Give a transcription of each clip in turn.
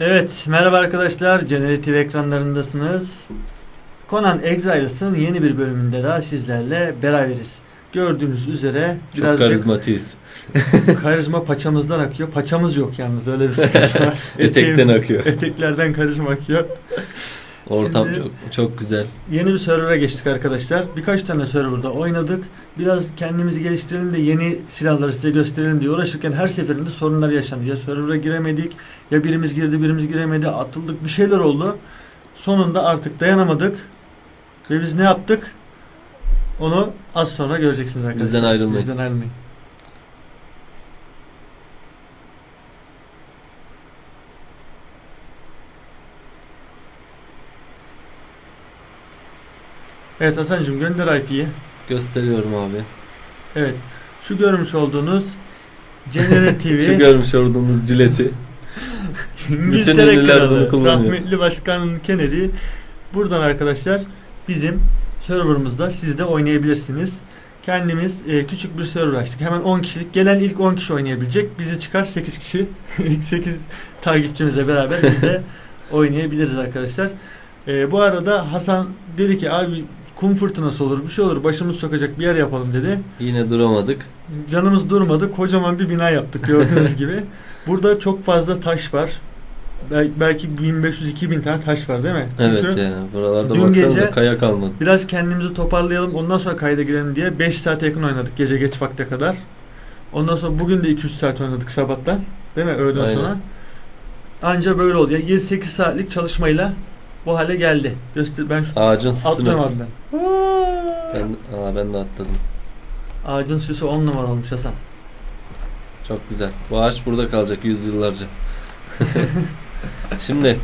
Evet, merhaba arkadaşlar. Generative ekranlarındasınız. Conan Exiles'ın yeni bir bölümünde daha sizlerle beraberiz. Gördüğünüz üzere Çok birazcık karizmatiyiz. karizma paçamızdan akıyor. Paçamız yok yalnız öyle bir sıkıntı var. Etekten akıyor. Eteklerden karizma akıyor. Ortam Şimdi- çok çok güzel. Yeni bir server'a geçtik arkadaşlar. Birkaç tane server'da oynadık. Biraz kendimizi geliştirelim de yeni silahları size gösterelim diye uğraşırken her seferinde sorunlar yaşandı. Ya server'a giremedik, ya birimiz girdi, birimiz giremedi, atıldık, bir şeyler oldu. Sonunda artık dayanamadık. Ve biz ne yaptık? Onu az sonra göreceksiniz arkadaşlar. Bizden ayrılmayın. Bizden ayrılmayın. Evet Hasan'cığım gönder IP'yi. Gösteriyorum abi. Evet. Şu görmüş olduğunuz Generative Şu görmüş olduğunuz cileti. Bütün İngiltere kralı rahmetli başkan Kennedy buradan arkadaşlar bizim serverımızda siz de oynayabilirsiniz. Kendimiz e, küçük bir server açtık. Hemen 10 kişilik. Gelen ilk 10 kişi oynayabilecek. Bizi çıkar 8 kişi. ilk 8 takipçimizle beraber biz de oynayabiliriz arkadaşlar. E, bu arada Hasan dedi ki abi kum fırtınası olur bir şey olur başımız sokacak bir yer yapalım dedi. Yine duramadık. Canımız durmadı. Kocaman bir bina yaptık gördüğünüz gibi. Burada çok fazla taş var. Bel- Belki 1500-2000 tane taş var değil mi? Evet Çünkü ya. Buralarda dün baksanıza gece- kaya kalmadı. biraz kendimizi toparlayalım ondan sonra kayda girelim diye 5 saate yakın oynadık gece geç vakte kadar. Ondan sonra bugün de 2-3 saat oynadık sabahtan. Değil mi? Öğleden Aynen. sonra. Anca böyle oldu. Yani 7-8 saatlik çalışmayla bu hale geldi. Göster ben şu Ağacın süsü atlıyorum nasıl? abi ben. Ben, aa, ben de atladım. Ağacın süsü 10 numara olmuş Hasan. Çok güzel. Bu ağaç burada kalacak yüzyıllarca. Şimdi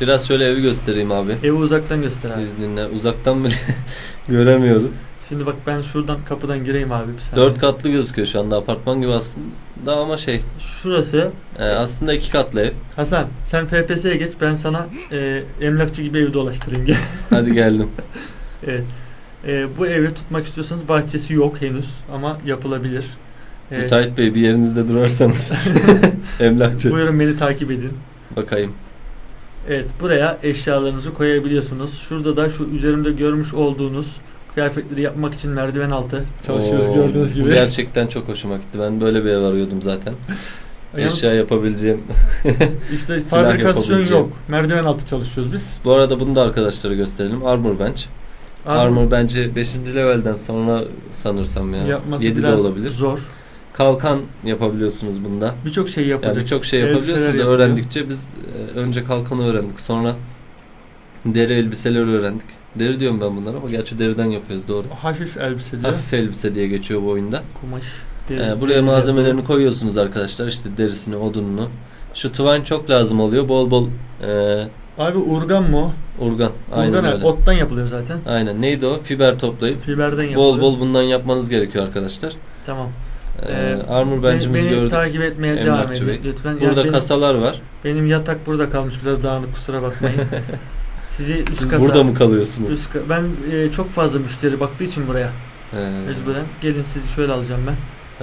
biraz şöyle evi göstereyim abi. Evi uzaktan göster abi. İzninle. Uzaktan bile göremiyoruz. Şimdi bak ben şuradan kapıdan gireyim abi. Bir saniye. Dört katlı gözüküyor şu anda apartman gibi aslında ama şey Şurası e, aslında iki katlı ev. Hasan sen FPS'ye geç ben sana e, emlakçı gibi evi dolaştırayım gel. Hadi geldim. evet. E, bu evi tutmak istiyorsanız bahçesi yok henüz ama yapılabilir. E, Müteahhit Bey bir yerinizde durarsanız. Emlakçı. buyurun beni takip edin. Bakayım. Evet buraya eşyalarınızı koyabiliyorsunuz. Şurada da şu üzerimde görmüş olduğunuz kıyafetleri yapmak için merdiven altı çalışıyoruz Oo, gördüğünüz Bu gibi. gerçekten çok hoşuma gitti. Ben böyle bir ev arıyordum zaten. Eşya yapabileceğim. işte silah fabrikasyon yapabileceğim. yok. Merdiven altı çalışıyoruz biz. Bu arada bunu da arkadaşlara gösterelim. Armor Bench. Armor, Bench'i 5. levelden sonra sanırsam ya. yapması 7 de biraz olabilir. zor. Kalkan yapabiliyorsunuz bunda. Birçok şey Yani yapacak. birçok şey yapabiliyorsunuz da öğrendikçe biz e, önce kalkanı öğrendik. Sonra deri elbiseleri öğrendik. Deri diyorum ben bunlara ama gerçi deriden yapıyoruz doğru. Hafif elbise diyor. Hafif elbise diye geçiyor bu oyunda. Kumaş. Ee, deri- buraya deri malzemelerini koyuyorsunuz arkadaşlar. İşte derisini, odununu. Şu twine çok lazım oluyor. Bol bol e, Abi urgan mı o? urgan. Aynen Urgan öyle. ottan yapılıyor zaten. Aynen. Neydi o? Fiber toplayıp Fiberden yapılıyor. bol bol bundan yapmanız gerekiyor arkadaşlar. Tamam. Ee, Ee, armor Beni, bench'imizi beni gördük. takip etmeye devam Emlakçı edin Bey. lütfen. Ya Burada benim, kasalar var. benim yatak burada kalmış biraz dağınık kusura bakmayın. Sizi üst Siz kata, burada mı kalıyorsunuz? Üst ka- ben e, çok fazla müşteri baktığı için buraya Ee, mecburen. Gelin sizi şöyle alacağım ben.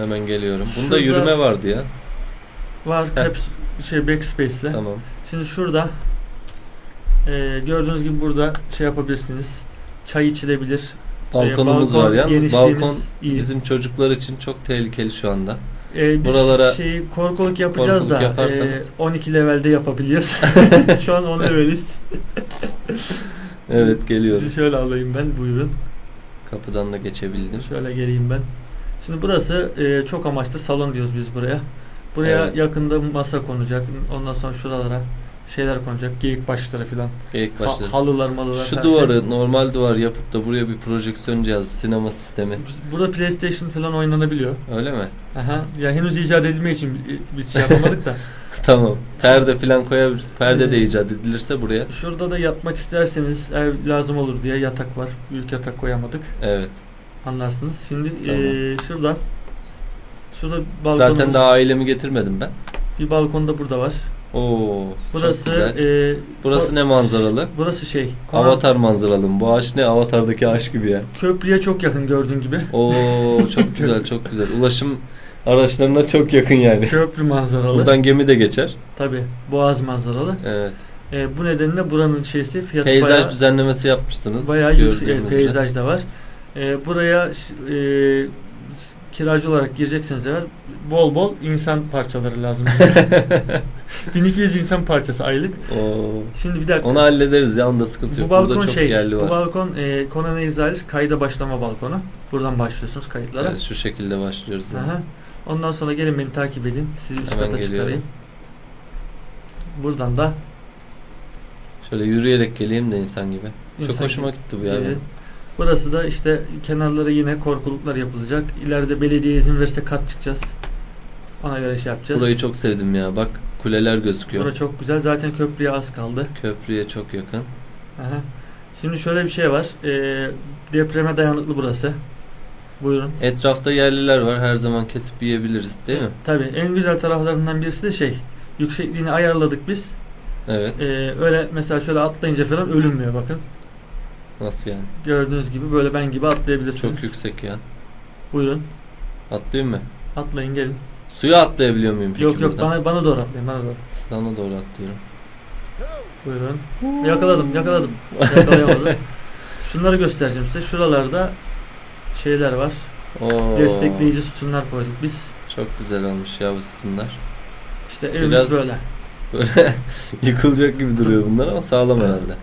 hemen geliyorum. Bunda Şurada- yürüme vardı ya. Var caps şey backspace'le. Tamam. Şimdi şurada e, gördüğünüz gibi burada şey yapabilirsiniz. Çay içilebilir. Balkonumuz balkon var yalnız. genişliğimiz Balkon iyi. bizim çocuklar için çok tehlikeli şu anda. Ee, biz Buralara şey korkuluk yapacağız korkuluk da yaparsanız. e, 12 levelde yapabiliyoruz. Şu an 10 leveliz. Evet geliyorum. Sizi şöyle alayım ben buyurun. Kapıdan da geçebildim. Şöyle geleyim ben. Şimdi burası e, çok amaçlı salon diyoruz biz buraya. Buraya Evet. yakında masa konacak. Ondan sonra şuralara şeyler konacak. Geyik başları filan. Geyik Ha- başladı. halılar malılar. Şu her duvarı şey. normal duvar yapıp da buraya bir projeksiyon cihazı, sinema sistemi. Burada PlayStation falan oynanabiliyor. Öyle mi? Aha. Ya henüz icat edilmek için bi- biz şey yapamadık da. tamam. Perde falan koyabiliriz. Perde de icat edilirse buraya. Şurada da yatmak isterseniz ev lazım olur diye yatak var. Büyük yatak koyamadık. Evet. Anlarsınız. Şimdi Tamam. eee şuradan şurada balkonumuz. Zaten daha ailemi getirmedim ben. bir balkon da burada var. Oo. Burası çok güzel. eee, Burası ne manzaralı? burası şey. Konak- Avatar manzaralı mı? Bu ağaç ne? Avatar'daki ağaç gibi ya. Köprüye çok yakın gördüğün gibi. Oo çok güzel çok güzel. Ulaşım Araçlarına çok yakın yani. Köprü manzaralı. Buradan gemi de geçer. Tabi boğaz manzaralı. Evet. E, bu nedenle buranın şeysi fiyatı Peyzaj bayağı, düzenlemesi yapmışsınız. bayağı yüksek. gibi. peyzaj da var. E, buraya e, kiracı olarak girecekseniz eğer bol bol insan parçaları lazım. 1200 insan parçası aylık. Oo. Şimdi bir dakika. Onu hallederiz ya onda sıkıntı Bu yok. balkon Burada çok şey, yerli bu var. balkon e, Conan Exiles kayda başlama balkonu. Buradan başlıyorsunuz kayıtlara. Evet, şu şekilde başlıyoruz. yani. Aha. Ondan sonra gelin beni takip edin. Sizi üst Hemen kata geliyorum. çıkarayım. Buradan da Şöyle yürüyerek geleyim de insan gibi. Çok insan hoşuma gitti bu ya. gibi- benim. Burası da işte kenarlara yine korkuluklar yapılacak. İleride belediye izin verirse kat çıkacağız. Ona göre şey yapacağız. Burayı çok sevdim ya. Bak kuleler gözüküyor. Bura çok güzel. Zaten köprüye az kaldı. Köprüye çok yakın. Aha. Şimdi şöyle bir şey var. Ee, depreme dayanıklı burası. Buyurun. Etrafta yerliler var. Her zaman kesip yiyebiliriz değil mi? Tabii en güzel taraflarından birisi de şey. Yüksekliğini ayarladık biz. Evet. Ee, öyle mesela şöyle atlayınca falan ölünmüyor bakın. Nasıl yani? Gördüğünüz gibi böyle ben gibi atlayabilirsiniz. Çok yüksek ya. Buyurun. Atlayayım mı? Atlayın gelin. Suya atlayabiliyor muyum peki yok yok buradan? bana bana doğru atlayın bana doğru. Sana doğru atlıyorum. Buyurun. Yakaladım yakaladım. Yakalayamadım. Şunları göstereceğim size. Şuralarda şeyler var. Oo, Destekleyici sütunlar koyduk biz. Çok güzel olmuş ya bu sütunlar. İşte evimiz Biraz- böyle. Böyle yıkılacak gibi duruyor bunlar ama sağlam herhalde.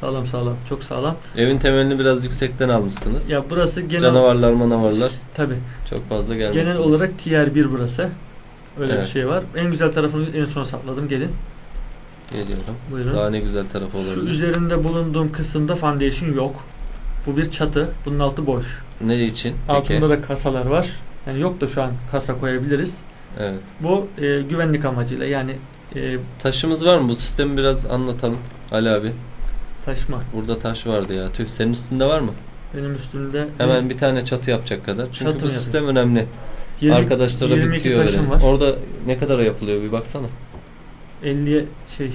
Sağlam sağlam. Çok sağlam. Evin temelini biraz yüksekten almışsınız. Ya burası genel Canavarlar manavarlar Tabii. çok fazla gelmesin. Genel olarak tier 1 burası. Öyle Evet. bir şey var. En güzel tarafını en son sakladım. Gelin. Geliyorum. Buyurun. Daha ne güzel tarafı Şu olabilir. üzerinde bulunduğum kısımda foundation yok. Bu bir çatı. Bunun altı boş. Ne için? Peki. Altında da kasalar var. Yani yok da şu an kasa koyabiliriz. Evet. Bu e, güvenlik amacıyla yani e, Taşımız var mı? Bu sistemi biraz anlatalım. Ali abi. taşma. Burada taş vardı ya. Tüh senin üstünde var mı? Benim üstümde Hemen bir tane çatı yapacak kadar. Çünkü Çatı bu mı sistem önemli. 20 Arkadaşlara 22 bitiyor taşım öyle. var. Orada ne kadara yapılıyor bir baksana. 50'ye şey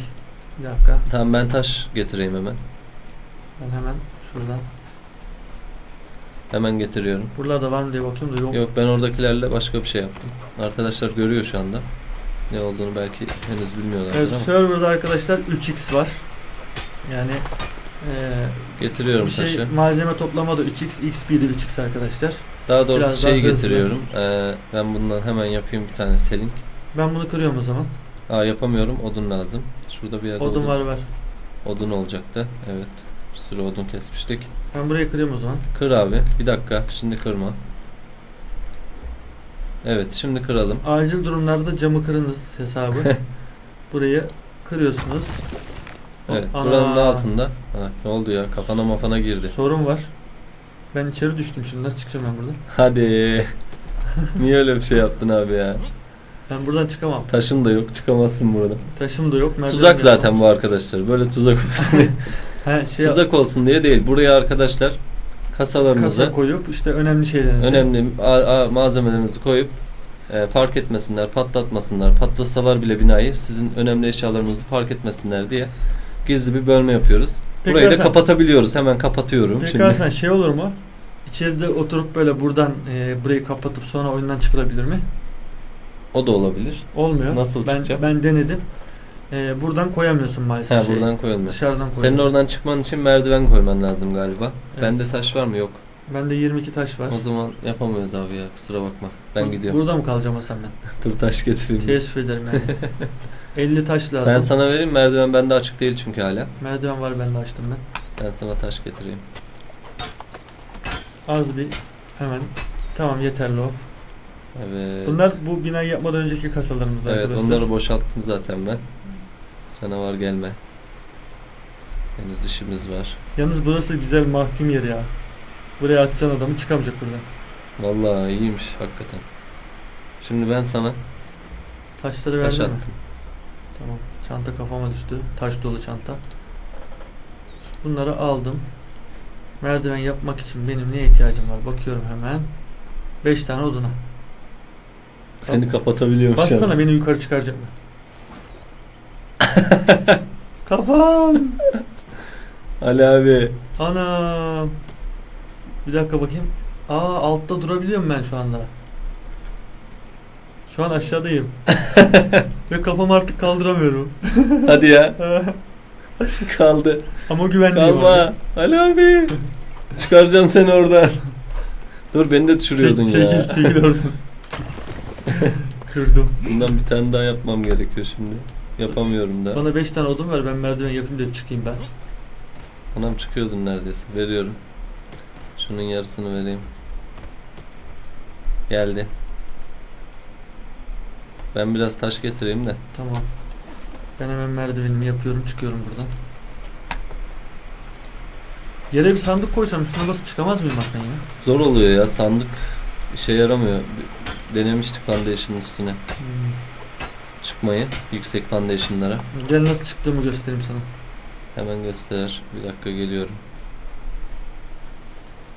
bir dakika. Tamam ben taş getireyim hemen. Ben hemen şuradan. Hemen getiriyorum. Buralarda var mı diye bakıyorum da yok. Yok ben oradakilerle başka bir şey yaptım. Arkadaşlar görüyor şu anda. Ne olduğunu belki henüz bilmiyorlardır Evet, ama. serverda arkadaşlar 3x var. Yani e, Getiriyorum bir şey taşı. malzeme toplama da 3x, XP de 3x arkadaşlar. Daha doğrusu biraz daha şeyi hızlı. getiriyorum. Ee, ben bundan hemen yapayım bir tane selink. Ben bunu kırıyorum o zaman. Aa yapamıyorum. Odun lazım. Şurada bir yerde odun, Odun var var. odun olacaktı. Evet. Sürü odun kesmiştik. Ben burayı kırıyorum o zaman. Kır abi. Bir dakika. Şimdi kırma. Evet şimdi kıralım. Acil durumlarda camı kırınız hesabı. Burayı kırıyorsunuz. Evet. Ana. Buranın da altında. Ha, ne oldu ya? Kafana mafana girdi. Sorun var. Ben içeri düştüm şimdi. Nasıl çıkacağım ben buradan? Hadi. Niye öyle bir şey yaptın abi ya? Ben buradan çıkamam. Taşın da yok. Çıkamazsın buradan. Taşım da yok. Tuzak zaten bu arkadaşlar. Böyle tuzak olsun. He, şey, tuzak olsun diye değil. Buraya arkadaşlar kasalarınızı kasa koyup işte önemli şeylerinizi. önemli a- a- malzemelerinizi koyup e, fark etmesinler, patlatmasınlar. Patlasalar bile binayı sizin önemli eşyalarınızı fark etmesinler diye gizli bir bölme yapıyoruz. Peki Burayı da Hasan- kapatabiliyoruz. Hemen kapatıyorum. Peki Şimdi Hasan şey olur mu? İçeride oturup böyle buradan e, burayı kapatıp sonra oyundan çıkılabilir mi? o da olabilir. Olmuyor. Nasıl ben, çıkacağım? Ben denedim. E, buradan koyamıyorsun maalesef. Ha şeyi. buradan koyulmuyor. Dışarıdan Senin koyuyorsun. oradan çıkman için merdiven koyman lazım galiba. Evet. Bende taş var mı? Yok. Bende 22 taş var. O zaman yapamıyoruz abi ya. Kusura bakma. Ben Bur- gidiyorum. Burada mı kalacağım Hasan ben? Dur taş getireyim. Teessüf ederim yani. 50 taş lazım. Ben sana vereyim. Merdiven bende açık değil çünkü hala. Merdiven var ben de açtım ben. Ben sana taş getireyim. Az bir hemen. Tamam yeterli o. Evet. Bunlar bu binayı yapmadan önceki kasalarımızda Evet arkadaşlar. onları boşalttım zaten ben. Canavar gelme. Henüz işimiz var. Yalnız burası güzel mahkum yer ya. Buraya atacaksın adamı çıkamayacak buradan. Vallahi iyiymiş hakikaten. Şimdi ben sana Taşları taş verdin mi? attım. Tamam. Çanta kafama düştü. Taş dolu çanta. Bunları aldım. Merdiven yapmak için benim neye ihtiyacım var? Bakıyorum hemen. 5 tane oduna. Seni an. Bassana beni yukarı çıkaracak mı? Kafam. Ali abi. Anam. Bir dakika bakayım. Aa altta durabiliyorum ben şu anda. Şu an aşağıdayım. Ve kafamı artık kaldıramıyorum. Hadi ya. Kaldı. Ama güvenliyim. Kalma. Ali abi. Çıkaracağım seni oradan. Dur beni de düşürüyordun Çek, ya. çekil, çekil oradan. Kırdım. Bundan bir tane daha yapmam gerekiyor şimdi. Yapamıyorum da. Bana 5 tane odun ver ben merdiven yapayım da çıkayım ben. Anam çıkıyordun neredeyse. Veriyorum. Şunun yarısını vereyim. Geldi. Ben biraz taş getireyim de. Tamam. Ben hemen merdivenimi yapıyorum çıkıyorum buradan. Yere bir sandık koysam şuna basıp çıkamaz mıyım Hasan ya? Zor oluyor ya sandık işe yaramıyor. Denemiştik foundation'ın üstüne Hmm. Çıkmayı. Yüksek foundation'lara. Gel nasıl çıktığımı göstereyim sana. Hemen göster. Bir dakika geliyorum.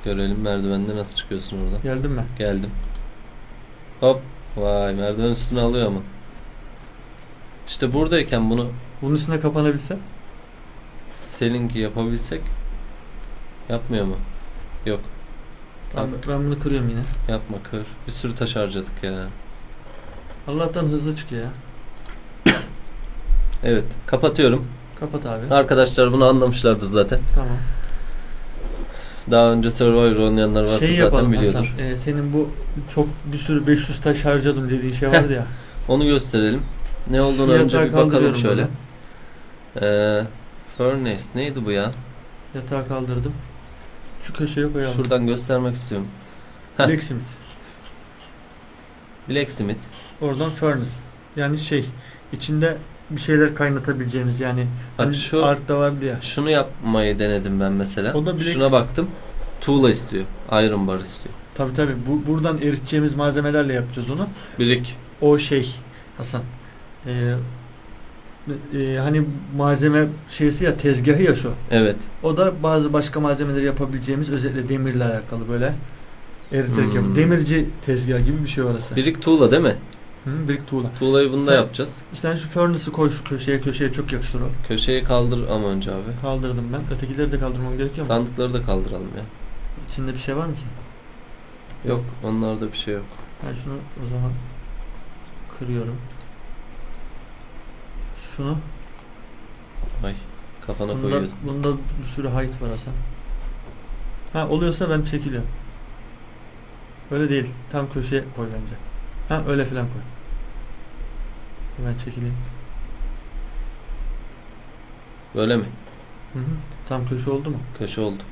Görelim merdivende nasıl çıkıyorsun oradan. Geldim ben. Geldim. Hop. Vay merdiven üstüne alıyor ama. İşte buradayken bunu Bunun üstüne kapanabilsem. Selinki yapabilsek yapmıyor mu? Yok. Ben, Yap, ben bunu kırıyorum yine. yapma kır. Bir sürü taş harcadık ya. Allah'tan hızlı çıkıyor ya. Evet kapatıyorum. Kapat abi. Arkadaşlar bunu anlamışlardır zaten. Tamam. Daha önce Survivor oynayanlar varsa Şey zaten yapalım biliyordur. Hasan. e, senin bu çok bir sürü 500 taş harcadım dediğin şey vardı ya. Onu gösterelim. Ne olduğunu Şu önce bir bakalım kaldırıyorum şöyle. Ee, Furnace neydi bu ya? Yatağı kaldırdım. Şu köşeye koyalım. Şuradan göstermek istiyorum. Heh. Blacksmith. Blacksmith. Oradan furnace. Yani şey içinde bir şeyler kaynatabileceğimiz yani Bak hani şu- Ark'ta vardı ya. Şunu yapmayı denedim ben mesela. O da Black- Şuna baktım. Tuğla istiyor. Iron bar istiyor. Tabi tabi bu, buradan eriteceğimiz malzemelerle yapacağız onu. Birik. O şey Hasan. Ee, e, hani malzeme şeysi ya tezgahı ya şu. Evet. O da bazı başka malzemeleri yapabileceğimiz özellikle demirle alakalı böyle eriterek Hmm. yap. Demirci tezgahı gibi bir şey orası. Birik tuğla değil mi? Hı, birik tuğla. Tuğlayı bunda Sen- yapacağız. İşte şu furnace'ı koy şu köşeye köşeye çok yakışır o. Köşeyi kaldır ama önce abi. Kaldırdım ben. Ötekileri de kaldırmam gerekiyor mu? Sandıkları da kaldıralım ya. İçinde bir şey var mı ki? Yok onlarda bir şey yok. Ben şunu o zaman kırıyorum. Şunu. Ay kafana Bunda, koyuyordum. bunda bir sürü height var Hasan. Ha oluyorsa ben çekiliyorum. Öyle değil. Tam köşeye koy bence. Ha öyle filan koy. Hemen çekileyim. Böyle mi? Hı hı. Tam köşe oldu mu? Köşe oldu.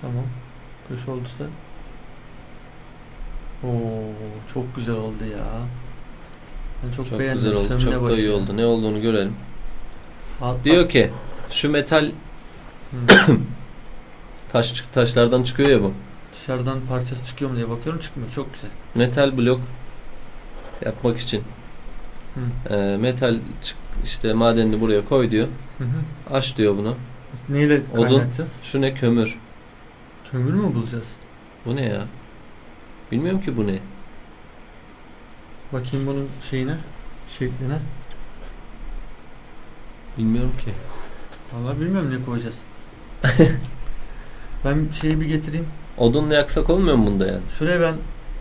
Tamam. Köşe olduysa. Oo çok güzel oldu ya. Ben çok, Çok beğendim. güzel oldu. Çok da başı iyi ya. oldu. Ne olduğunu görelim. Al- Diyor ki şu metal taş taşlardan çıkıyor ya bu. Dışarıdan parçası çıkıyor mu diye bakıyorum çıkmıyor. Çok güzel. Metal blok yapmak için Hı. e, metal çık- işte madenini buraya koy diyor. Hı hı. Aç diyor bunu. Neyle Odun. kaynatacağız? Şu ne kömür. Kömür mü bulacağız? Bu ne ya? Bilmiyorum ki bu ne. Bakayım bunun şeyine, şekline. Bilmiyorum ki. Vallahi bilmiyorum ne koyacağız. ben şeyi bir getireyim. Odunla yaksak olmuyor mu bunda yani? Şuraya ben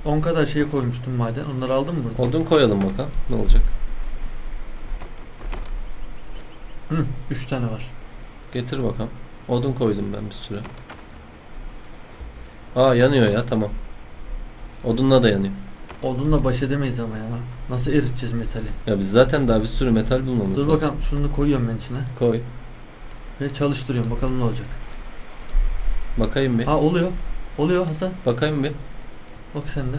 10 kadar şey koymuştum maden. Onları aldım mı burada? Odun koyalım bakalım. Ne olacak? Hı, 3 tane var. Getir bakalım. Odun koydum ben bir sürü. Aa yanıyor ya tamam. Odunla da yanıyor. Odunla baş edemeyiz ama ya. Nasıl eriteceğiz metali? Ya biz zaten daha bir sürü metal bulmamız Dur lazım. bakalım şunu koyuyorum ben içine. Koy. Ve çalıştırıyorum bakalım ne olacak. Bakayım bir. Ha oluyor. Oluyor Hasan. Bakayım bir. Bak sen de.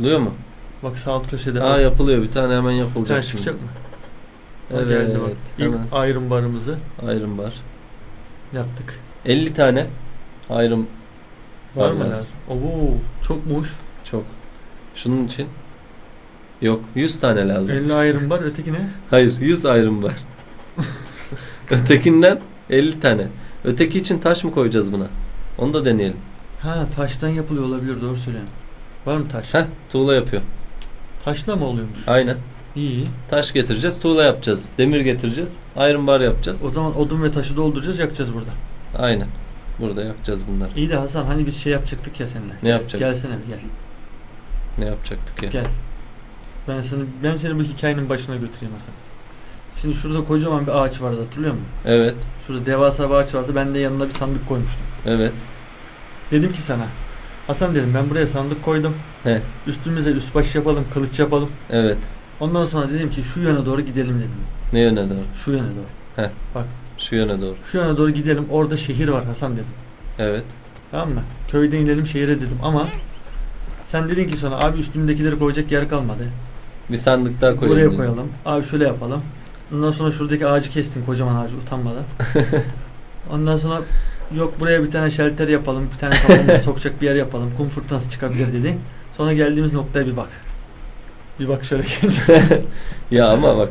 Oluyor mu? Bak sağ alt köşede. Aa bak. yapılıyor. Bir tane hemen Bir yapılacak tane şimdi. çıkacak mı? Evet. geldi bak. Hemen. İlk iron barımızı Iron bar. yaptık. 50 tane iron Var Var mı lazım? Oo, çokmuş. çok. Şunun için yok 100 tane lazım. 50 iron bar öteki ne? Hayır 100 iron bar. Ötekinden 50 tane. Öteki için taş mı koyacağız buna? Onu da deneyelim. Ha taştan yapılıyor olabilir doğru söylüyorsun. Var mı taş? Heh tuğla yapıyor. Taşla mı oluyormuş? Aynen. İyi. Taş getireceğiz, tuğla yapacağız. Demir getireceğiz, iron bar yapacağız. O zaman odun ve taşı dolduracağız yakacağız burada. Aynen. Burada yapacağız bunlar. İyi de Hasan hani biz şey yapacaktık ya seninle. Ne yapacaktık? Gelsene gel. Ne yapacaktık ya? Gel. Ben seni ben seni bu hikayenin başına götüreyim Hasan. Şimdi şurada kocaman bir ağaç vardı hatırlıyor musun? Evet. Şurada devasa bir ağaç vardı. Ben de yanına bir sandık koymuştum. Evet. Dedim ki sana Hasan dedim ben buraya sandık koydum. He. Üstümüze üst baş yapalım, kılıç yapalım. Evet. Ondan sonra dedim ki şu yöne doğru gidelim dedim. Ne yöne doğru? Şu yöne doğru. Şu yöne doğru. Şu yöne doğru gidelim. Orada şehir var Hasan dedim. Evet. Tamam mı? Köyden inelim şehire dedim ama sen dedin ki sonra abi üstümdekileri koyacak yer kalmadı. Bir sandık daha koyalım. Buraya dedim. koyalım. Abi şöyle yapalım. Ondan sonra şuradaki ağacı kestin kocaman ağacı utanmadan. Ondan sonra yok buraya bir tane şelter yapalım. Bir tane kafamızı sokacak bir yer yapalım. Kum fırtınası çıkabilir dedi. Sonra geldiğimiz noktaya bir bak. Bir bak şöyle kendine. Ya ama bak.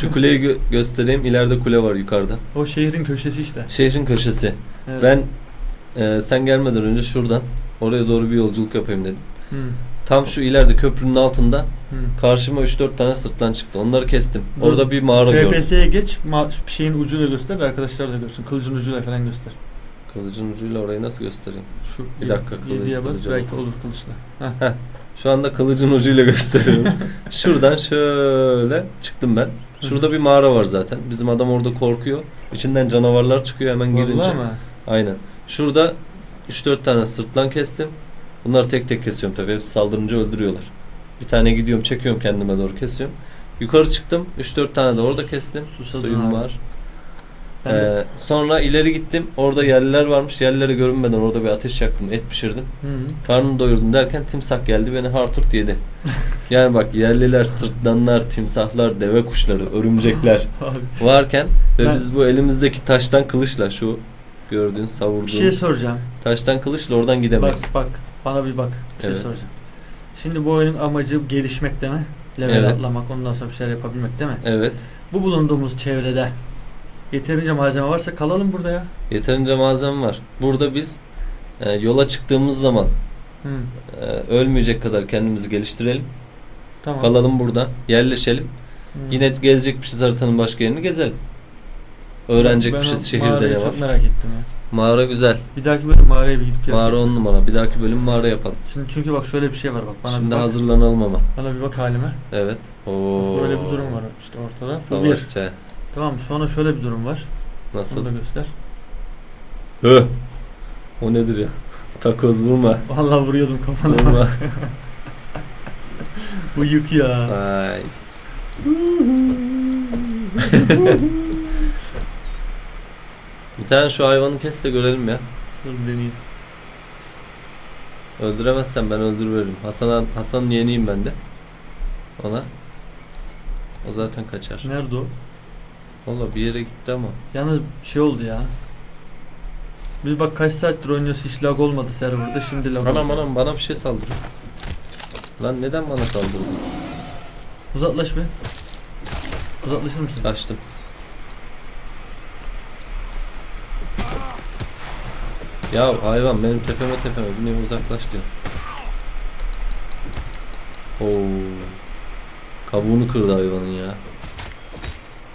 Şu kuleyi gö- göstereyim. İleride kule var yukarıda. o şehrin köşesi işte. Şehrin köşesi. Evet. Ben e, sen gelmeden önce şuradan oraya doğru bir yolculuk yapayım dedim. Hı, Tam şu ileride köprünün altında hı. karşıma 3-4 tane sırtlan çıktı. Onları kestim. Dur, Orada bir mağara gördüm. FPS'ye geç. Ma- şeyin ucuyla göster de arkadaşlar da görsün. Kılıcın ucuyla falan göster. Kılıcın ucuyla orayı nasıl göstereyim? Şu Bir dakika, kılıç- 7'ye bas kılıca belki olur kılıçla. Heh. Şu anda kılıcın ucuyla gösteriyorum. Şuradan şöyle çıktım ben. Şurada bir mağara var zaten. Bizim adam orada korkuyor. İçinden canavarlar çıkıyor hemen girince. Vallahi ama. Aynen. Şurada 3-4 tane sırtlan kestim. Bunları tek tek kesiyorum tabii. Hepsi saldırınca öldürüyorlar. Bir tane gidiyorum çekiyorum kendime doğru kesiyorum. Yukarı çıktım. 3-4 tane de orada kestim. Susadın Suyum abi. var. Ee, sonra ileri gittim. Orada yerliler varmış. Yerlilere görünmeden orada bir ateş yaktım. Et pişirdim. Hı hı. Karnımı doyurdum derken timsah geldi beni harturt yedi. Yani bak yerliler, sırtlanlar, timsahlar, deve kuşları, örümcekler varken ve Ben- biz bu elimizdeki taştan kılıçla şu gördüğün savurduğun bir şey soracağım. taştan kılıçla oradan Bak gidemeyiz. bak bana bir bak. Bir şey Evet. soracağım. Şimdi bu oyunun amacı gelişmek değil mi? Level Evet. atlamak, ondan sonra bir şeyler yapabilmek değil mi? Evet. Bu bulunduğumuz çevrede yeterince malzeme varsa kalalım burada ya. Yeterince malzeme var. Burada biz e, yola çıktığımız zaman Hı. e, ölmeyecek kadar kendimizi geliştirelim. Tamam. Kalalım burada. Yerleşelim. Hı. Yine gezecekmişiz haritanın başka yerini gezelim. Öğrenecekmişiz o şehirde mağarayı ne var. çok merak ettim ya. Mağara güzel. Bir dahaki bölüm mağaraya bir gidip gelsek. Mağara on numara. Bir dahaki bölüm mağara yapalım. Şimdi çünkü bak şöyle bir şey var bak. Bana Şimdi bir bak. hazırlanalım ama. Bana bir bak halime. Evet. Oo. Böyle bir durum var işte ortada. Bu bir. Savaşçı. Tamam sonra şöyle bir durum var. Nasıl? Bunu da göster. Hı. O nedir ya? Takoz vurma. Vallahi vuruyordum kafana. Vurma. Bu yık ya. Ay. Bir tane şu hayvanı kes de görelim ya. Dur deneyeyim. Öldüremezsen ben öldürürüm. Hasan Hasan'ın yeğeniyim ben de. Ona. O zaten kaçar. Nerede o? Valla bir yere gitti ama. Yalnız şey oldu ya. Biz bak kaç saattir oynuyoruz hiç lag olmadı serverda şimdi lag Anam oldu. anam bana bir şey saldırdı. Lan neden bana saldırdı? Uzaklaş be. Uzaklaşır mısın? Kaçtım. Ya hayvan benim tepeme tepeme bir niye uzaklaş diyor. Oo. Kabuğunu kırdı hayvanın ya.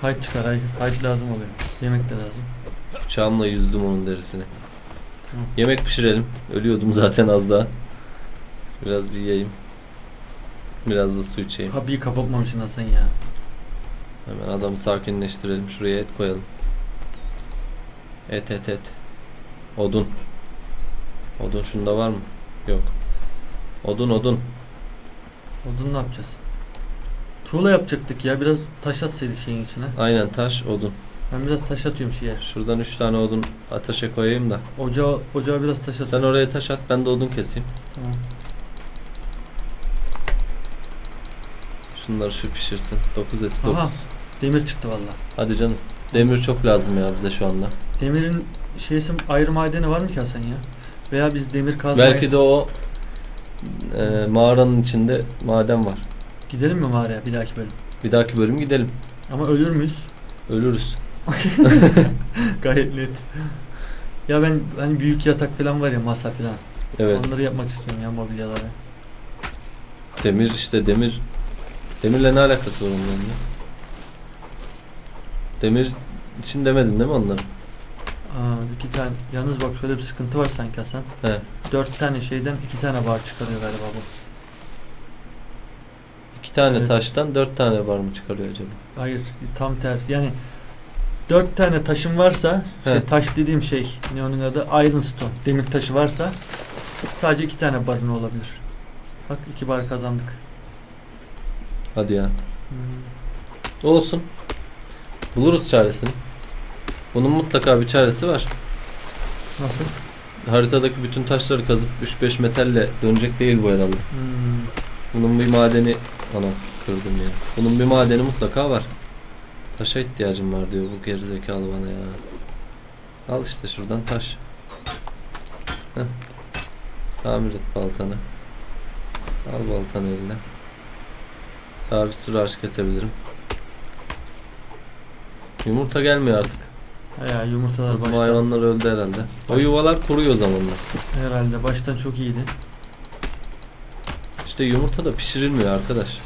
Hayt çıkar hayt. Hayt lazım oluyor. Yemek de lazım. Bıçağımla yüzdüm onun derisini. Tamam. Yemek pişirelim. Ölüyordum zaten az daha. Biraz yiyeyim. Biraz da su içeyim. Kapıyı kapatmamışsın Hasan ya. Hemen adamı sakinleştirelim. Şuraya et koyalım. Et et et. Odun. Odun şunda var mı? Yok. Odun odun. Odun ne yapacağız? Tuğla yapacaktık ya. Biraz taş atsaydık şeyin içine. Aynen taş odun. Ben biraz taş atıyorum şeye. Şuradan 3 tane odun ateşe koyayım da. Ocağa, ocağa biraz taş Sen atıyorum. oraya taş at ben de odun keseyim. Tamam. Şunları şu pişirsin. 9 et 9. Aha. Demir çıktı valla. Hadi canım. Demir çok lazım ya bize şu anda. Demirin şeysi ayrı madeni var mı ki Hasan ya? Veya biz demir kazmaya... Belki de o e, mağaranın içinde maden var. Gidelim mi mağaraya bir dahaki bölüm? Bir dahaki bölüm gidelim. Ama ölür müyüz? Ölürüz. Gayet net. Ya ben hani büyük yatak falan var ya masa falan. Evet. Onları yapmak istiyorum ya mobilyaları. Demir işte demir. Demirle ne alakası var onların ya? Demir için demedin değil mi onları? Aa, iki tane. Yalnız bak şöyle bir sıkıntı var sanki Hasan. He. Dört tane şeyden iki tane bar çıkarıyor galiba bu. Tane Evet. taştan dört tane var mı çıkarıyor acaba? Hayır tam tersi. Yani dört tane taşın varsa şey, He. taş dediğim şey ne onun adı Iron Stone. Demir taşı varsa sadece iki tane barın olabilir. Bak iki bar kazandık. Hadi ya. Hmm. Olsun. Buluruz çaresini. Bunun mutlaka bir çaresi var. Nasıl? Haritadaki bütün taşları kazıp 3-5 metalle dönecek değil bu herhalde. Hmm. Bunun bir madeni... Ana kırdım ya. Bunun bir madeni mutlaka var. Taşa ihtiyacım var diyor bu gerizekalı bana ya. Al işte şuradan taş. Heh. Tamir et baltanı. Al baltanı eline. Daha bir sürü ağaç kesebilirim. Yumurta gelmiyor artık. Ya yumurtalar Bizim baştan hayvanlar öldü herhalde. O yuvalar kuruyor zamanla. herhalde baştan çok iyiydi. İşte yumurta da pişirilmiyor arkadaş.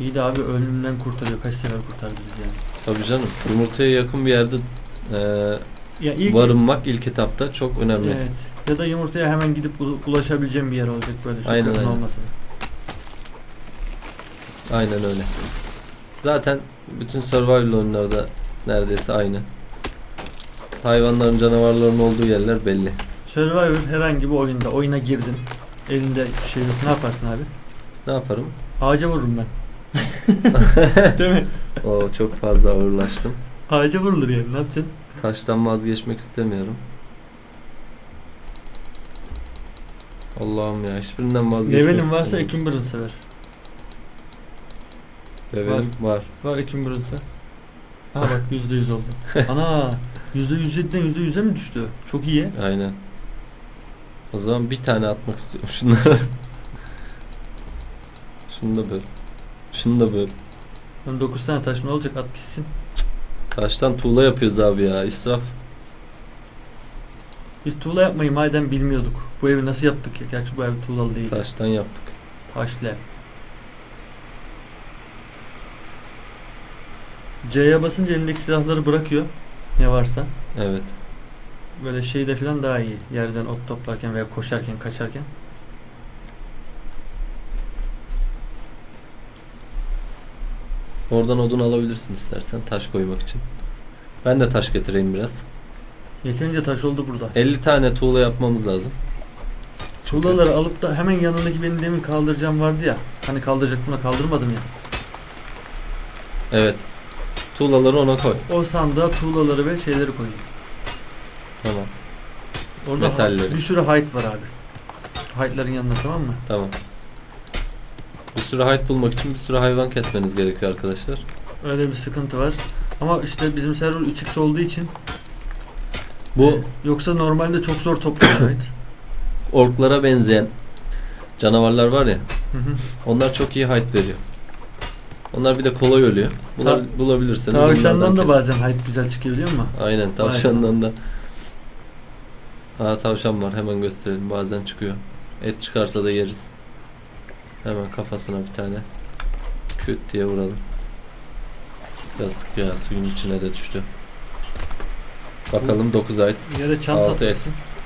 İyi de abi ölümden kurtarıyor. Kaç sefer kurtardı bizi yani. Tabii canım. Yumurtaya yakın bir yerde eee Ya ilk barınmak ilk etapta çok önemli. Evet. Ya da yumurtaya hemen gidip ulaşabileceğim bir yer olacak böyle çok Aynen, yakın aynen. olmasa da. Aynen öyle. Zaten bütün survival oyunlarda neredeyse aynı. Hayvanların, canavarların olduğu yerler belli. Survivor herhangi bir oyunda oyuna girdin. Elinde bir şey yok. Ne yaparsın abi? Ne yaparım? Ağaca vururum ben. Değil mi? O çok fazla ağırlaştım. Ağaca vurulur yani. Ne yapacaksın? Taştan vazgeçmek istemiyorum. Allah'ım ya hiçbirinden vazgeçmek Levelin varsa istemiyorum. Ekumbrun sever. Levelim var. Var Ekumbrun'sa. Aha bak %100 oldu. Ana %107'den %100'e mi düştü? Çok iyi. Aynen. O zaman bir tane atmak istiyorum şunlara. Şunu da böl. Şunu da böl. Lan 9 tane taş ne olacak at gitsin. Karşıdan tuğla yapıyoruz abi ya. israf. Biz tuğla yapmayı madem bilmiyorduk. Bu evi nasıl yaptık ya? Gerçi bu ev tuğlalı değil. Taştan yaptık. Taşlı ev. C'ye basınca elindeki silahları bırakıyor. Ne varsa. Evet. Böyle şeyde falan daha iyi. Yerden ot toplarken veya koşarken, kaçarken. Oradan odun alabilirsin istersen taş koymak için. Ben de taş getireyim biraz. Yeterince taş oldu burada. 50 tane tuğla yapmamız lazım. Tuğlaları alıp da hemen yanındaki benim demin kaldıracağım vardı ya. Hani kaldıracak buna kaldırmadım ya. Evet. Tuğlaları ona koy. O sandığa tuğlaları ve şeyleri koydum. Tamam. Orada Metalleri. bir sürü height var abi. Height'ların yanına tamam mı? Tamam. Bir sürü height bulmak için bir sürü hayvan kesmeniz gerekiyor arkadaşlar. Öyle bir sıkıntı var. Ama işte bizim server 3x olduğu için Bu e, yoksa normalde çok zor height. orklara benzeyen canavarlar var ya. Hı hı. Onlar çok iyi height veriyor. Onlar bir de kolay ölüyor. Bula- bulabilirseniz Tavşandan da kesin. bazen height güzel çıkıyor biliyor musun? Aynen tavşandan da. Aa tavşan var hemen gösterelim bazen çıkıyor. Et çıkarsa da yeriz. Hemen kafasına bir tane küt diye vuralım. Yazık ya suyun içine de düştü. Bakalım 9 ay. Yere çanta Altı et.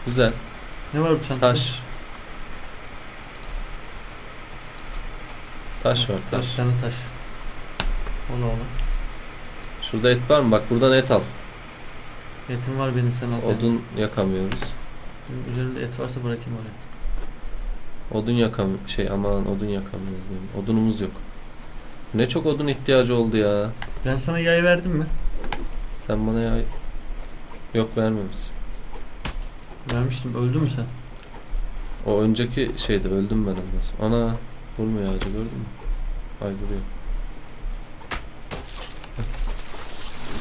Güzel. Ne var bu çantada? Taş. Taş var taş. Bir tane taş. Ola ola. Şurada et var mı? Bak buradan et al. Etim var benim sen al. benim. Odun yakamıyoruz. Üzerinde et varsa bırakayım oraya. Odun yakam şey aman odun yakamıyoruz. diyorum. Odunumuz yok. Ne çok odun ihtiyacı oldu ya. Ben sana yay verdim mi? Sen bana ya yok vermemişsin. Vermiştim. Öldün mü sen? O önceki şeyde öldüm ben ondan. Ana vurmuyor ağacı gördün mü? Ay vuruyor.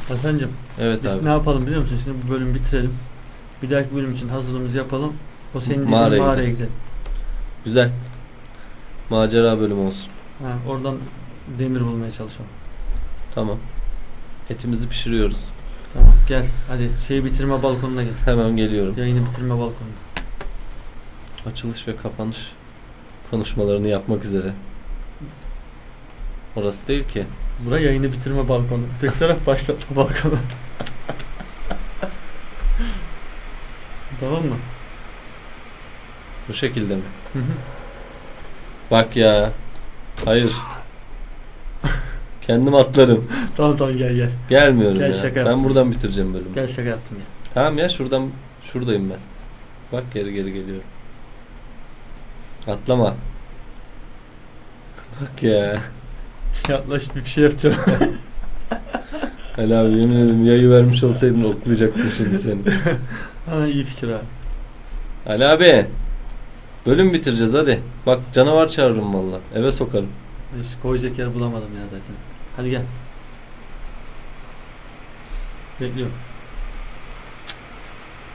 Hasan'cım Evet biz abi. ne yapalım biliyor musun? Şimdi bu bölümü bitirelim. Bir dahaki bölüm için hazırlığımızı yapalım. O senin dediğin Mağaraya mağaraya, gidelim. Güzel. Macera bölümü olsun. Ha, oradan demir bulmaya çalışalım. Tamam. Etimizi pişiriyoruz. Tamam gel. Hadi şeyi bitirme balkonuna gel. Hemen geliyorum. Yayını bitirme balkonuna. Açılış ve kapanış konuşmalarını yapmak üzere. Orası değil ki. Bura yayını bitirme balkonu. Tek taraf başlatma balkonu. tamam mı? Bu şekilde mi? Hı hı. Bak ya. Hayır. Kendim atlarım. tamam tamam gel gel. Gelmiyorum Gel ya. şaka ben yaptım. buradan bitireceğim bölümü. Gel şaka yaptım ya. Tamam ya şuradan şuradayım ben. Bak geri geri geliyorum. Atlama. Bak ya. Yaklaş bir şey yapacağım. Ali abi yemin ederim yayı vermiş olsaydın oklayacaktım şimdi seni. ha, iyi fikir abi. Ali abi. Bölüm bitireceğiz hadi. Bak canavar çağırırım valla. Eve sokarım. Neyse, koyacak yer bulamadım ya zaten. Hadi gel. Bekliyorum.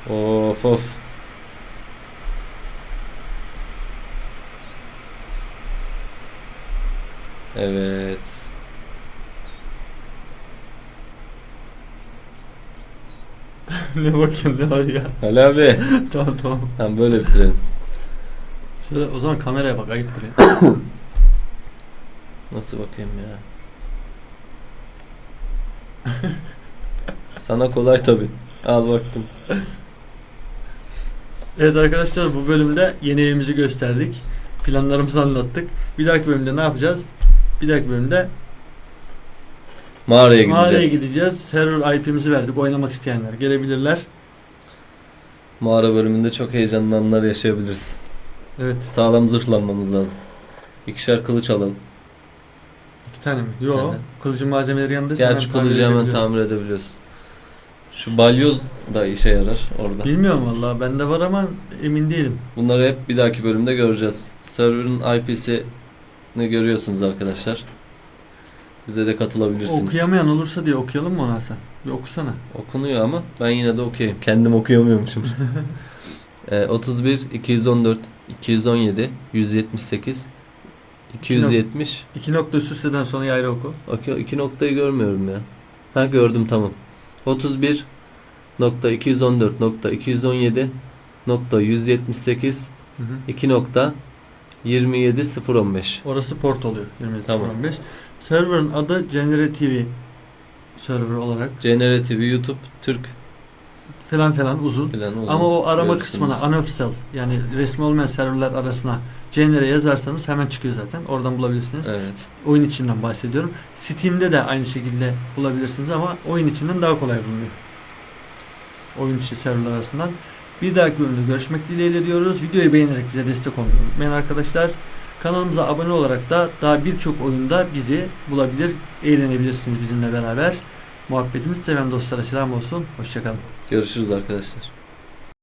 Of of. Evet. ne bakıyorsun ne var ya? Ali abi. tamam tamam. Tamam böyle bitirelim. Şöyle o zaman kameraya bak ayıp duruyor. Nasıl bakayım ya? Sana kolay tabi. Al baktım. Evet arkadaşlar bu bölümde yeni evimizi gösterdik. Planlarımızı anlattık. Bir dahaki bölümde ne yapacağız? Bir dahaki bölümde Mağaraya gideceğiz. mağaraya gideceğiz. Server IP'mizi verdik. Oynamak isteyenler gelebilirler. Mağara bölümünde çok heyecanlı anlar yaşayabiliriz. Evet. Sağlam zırhlanmamız lazım. İkişer kılıç alalım. iki tane mi? Yo. Hı. Kılıcın malzemeleri yanında. Gerçi kılıcı hemen tamir edebiliyorsun. Şu balyoz da işe yarar orada. Bilmiyorum vallahi bende var ama emin değilim. Bunları hep bir dahaki bölümde göreceğiz. Server'ın IP'sini görüyorsunuz arkadaşlar. Bize de katılabilirsiniz. Okuyamayan olursa diye okuyalım mı onu Hasan? Bir okusana. Okunuyor ama ben yine de okuyayım. Kendim okuyamıyormuşum. Ee, 31, 214, 217, 178, 270. İki nokta üst üsteden sonra yayla oku. Okey, iki noktayı görmüyorum ya. Ha gördüm tamam. 31 nokta 214 nokta 217 nokta 178 Hı hı. 2 nokta 27 015. Orası port oluyor. 20 Tamam. 05. Server'ın adı Genere TV server olarak Generative YouTube Türk falan falan uzun. falan uzun. Ama o arama Görürsünüz. kısmına unofficial yani resmi olmayan serverler arasına Genere yazarsanız hemen çıkıyor zaten. Oradan bulabilirsiniz. Evet. Oyun içinden bahsediyorum. Steam'de de aynı şekilde bulabilirsiniz ama oyun içinden daha kolay bulunuyor. Oyun içi serverler arasından. Bir dahaki bölümde görüşmek dileğiyle diyoruz. Videoyu beğenerek bize destek olmayı unutmayın arkadaşlar. Kanalımıza abone olarak da daha birçok oyunda bizi bulabilir, eğlenebilirsiniz bizimle beraber. Muhabbetimiz seven dostlara selam olsun. Hoşçakalın. Görüşürüz arkadaşlar.